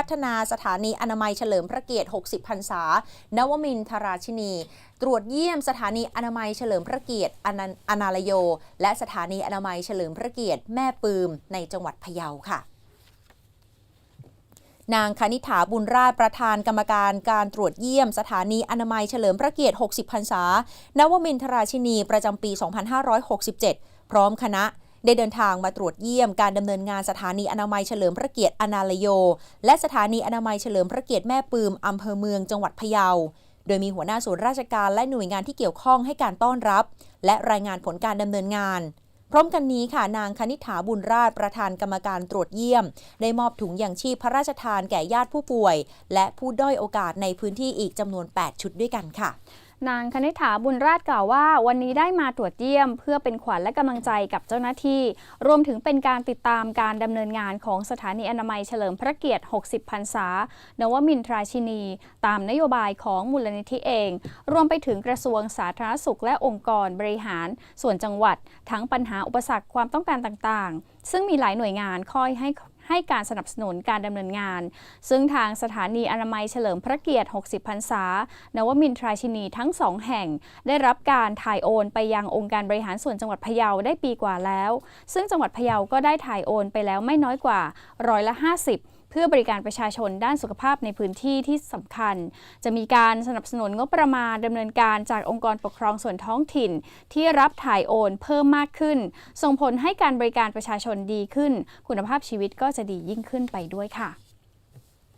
พัฒนาสถานีอนามัยเฉลิมพระเกียรติ 60 พรรษา นวมินทราชินี ตรวจเยี่ยมสถานีอนามัยเฉลิมพระเกียรติอนันอนาลโย และสถานีอนามัยเฉลิมพระเกียรติแม่ปืม ในจังหวัดพะเยาค่ะนางคณิฐาบุญราชประธานกรรมการการตรวจเยี่ยมสถานีอนามัยเฉลิมพระเกียรติ 60 พรรษา นวมินทราชินีประจำปี 2567 พร้อมคณะ ได้เดินทางมาตรวจเยี่ยมการดำเนินงานสถานีอนามัยเฉลิมพระเกียรติอนาลโย และสถานีอนามัยเฉลิมพระเกียรติแม่ปืมอำเภอเมืองจังหวัดพะเยา โดยมีหัวหน้าส่วนราชการและหน่วยงานที่เกี่ยวข้องให้การต้อนรับ และรายงานผลการดำเนินงานพร้อมกันนี้ค่ะนางคณิษฐาบุญราชประธานกรรมการตรวจเยี่ยม ได้มอบถุงยางชีพพระราชทานแก่ญาติผู้ป่วย และผู้ด้อยโอกาสในพื้นที่อีกจำนวน 8 ชุดด้วยกันค่ะ นางคณิษฐาบุญราชกล่าวว่า วันนี้ได้มาตรวจเยี่ยม เพื่อเป็นขวัญและกำลังใจกับเจ้าหน้าที่ รวมถึงเป็นการติดตามการดำเนินงานของสถานีอนามัยเฉลิมพระเกียรติ 60 พรรษา นวมินทราชินี ตามนโยบายของมูลนิธิเอง รวมไปถึงกระทรวงสาธารณสุขและองค์กรบริหาร ส่วนจังหวัด ทั้งปัญหาอุปสรรคความต้องการต่างๆ ซึ่งมีหลายหน่วยงานคอยให้ ให้การสนับสนุนการดำเนินงาน ซึ่งทางสถานีอนามัยเฉลิมพระเกียรติ 60 พรรษา นวมินทราชินีทั้งสองแห่ง ได้รับการถ่ายโอนไปยังองค์การบริหารส่วนจังหวัดพะเยาได้ปีกว่าแล้ว ซึ่งจังหวัดพะเยาก็ได้ถ่ายโอนไปแล้วไม่น้อยกว่าร้อยละ 50 เพื่อบริการประชาชนด้านสุขภาพในพื้นที่ที่สำคัญ จะมีการสนับสนุนงบประมาณดำเนินการจากองค์กรปกครองส่วนท้องถิ่น ที่รับถ่ายโอนเพิ่มมากขึ้น ส่งผลให้การบริการประชาชนดีขึ้น คุณภาพชีวิตก็จะดียิ่งขึ้นไปด้วยค่ะ